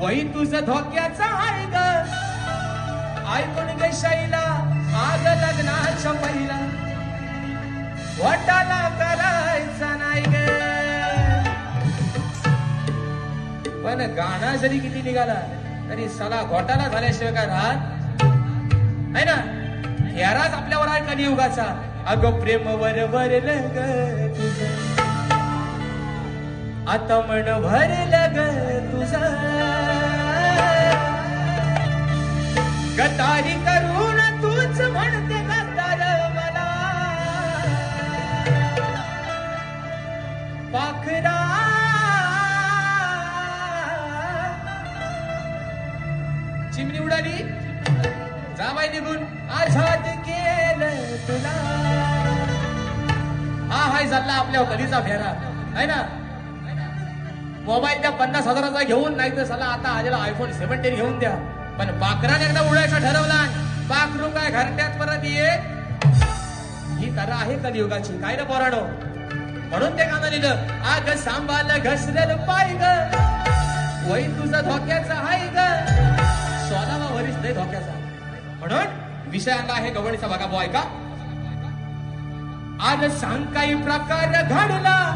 वही तुझं धोक्याचा आहे ग. ऐकून गे शैला आज लग्नाच्या पहिला. वटाला करायचा नाही ग. पण गाणं जरी किती निघाला तरी सला घोटाला झाल्याशिवाय काय राहत? आहे ना? हेराच आपल्यावर आहे कलियुगाचा अगं प्रेम वर भरलं ग तुझं. आता मन भरलं ग. निघून आझाद केलं तुला. हा हाय चालला आपल्या कधीचा फेरा. आहे ना? मोबाईल त्या पन्नास हजाराचा घेऊन नाही तर चला आता आजला आयफोन सेव्हन्टीन घेऊन द्या. पण पाखराने एकदा उडायचं ठरवला पाखरू काय घरट्यात परत ये? ही तरा आहे कलियुगाची. काय ना पोराडो म्हणून ते गाणं लिहिलं आग सांभाळ घसरेल पाय ग. वय तुझं धोक्याचं हाय ग. सोलावा वरीस नाही धोक्याचा. म्हणून विषय आणला आहे गवळीचा बघा बुवा ऐका. आज सांग काही प्रकार घडला.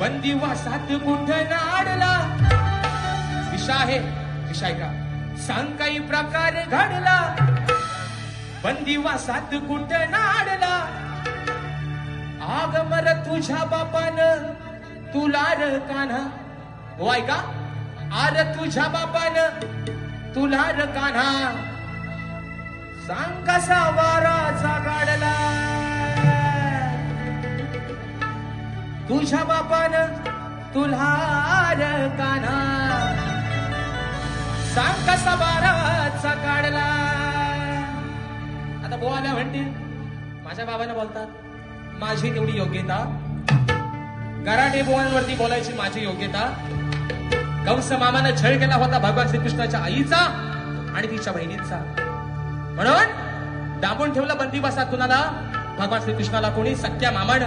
बंदिवासात कुठं नाडला. विषय आहे विषय का सांग काही प्रकार घडला. बंदिवासात कुठं नाडला. आग मर तुझ्या बापान तुला र कान्हा. हो ऐका. आर तुझ्या बापान तुला र कान्हा सांग कसा वाराचा काढला. तुझ्या बापान तुला र कान्हा सांग कसा वाराचा काढला. आता बोवाला म्हणतील माझ्या बाबांना बोलतात माझी तेवढी योग्यता. गराटे बोवांवरती बोलायची माझी योग्यता. कंस मामानं छळ केला होता भगवान श्रीकृष्णाच्या आईचा आणि तिच्या बहिणीचा. म्हणून दाबून ठेवलं बंदीवासात कुणाला भगवान श्रीकृष्णाला कोणी सख्या मामानं.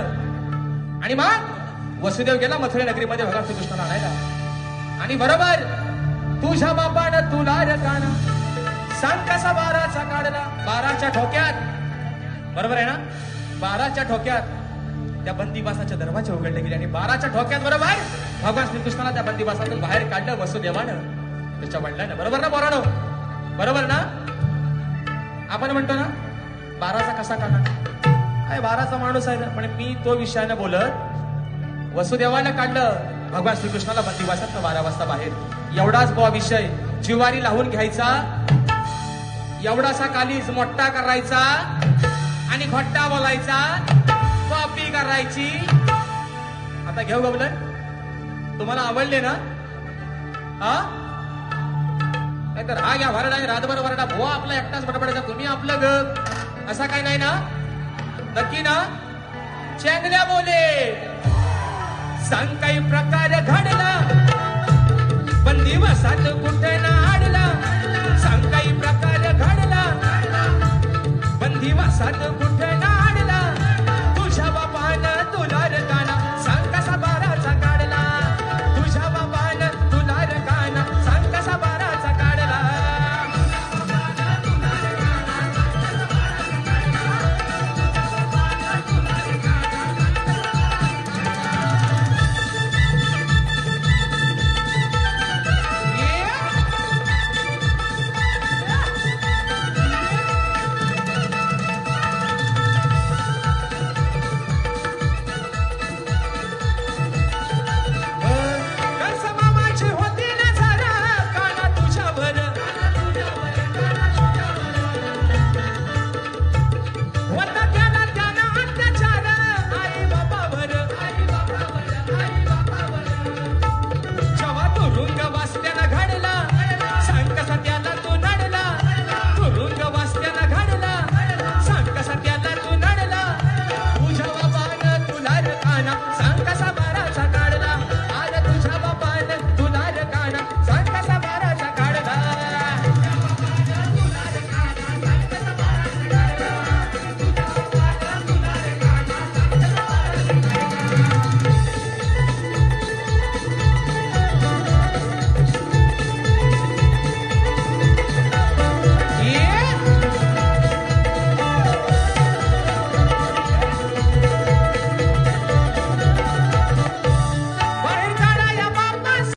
आणि मग वसुदेव गेला मथुरे नगरीमध्ये भगवान श्रीकृष्णाला आणायला. आणि बरोबर तुझ्या बापानं तुला रकाना सांग कसा बाराचा काढला. बाराच्या ठोक्यात. बरोबर आहे ना? बाराच्या ठोक्यात. त्या बंदिवासाच्या दरवाजे उघडले गेले आणि बाराच्या ठोक्यात बरोबर भगवान श्रीकृष्णाला त्या बंदीवासातून बाहेर काढलं वसुदेवानं. त्याच्या वडिलानं. बरोबर ना पोरानो? बरोबर ना? आपण म्हणतो ना बाराचा कसा काढणार अरे बाराचा माणूस आहे ना. पण मी तो विषयानं बोलत वसुदेवानं काढलं भगवान श्रीकृष्णाला बंदीवासात बारा वाजता बाहेर. एवढाच बो विषय. जिवारी लावून घ्यायचा. एवढासा कालीज मोठा करायचा. आणि घट्टा बोलायचा. कशी करायची? आता घेऊ गबल तुम्हाला आवडले ना? हा? नाहीतर हा घ्या वरडा रातभर वरडा. भोवा आपला एकटाच बडबडायचा तुम्ही आपलं ग. असा काय नाही ना? नक्की ना? चेंगल्या बोले. सांग काही प्रकार घडला. पण दिवसात कुठे ना आडला सांग काही प्रकार घडला. पण दिवसात कुठे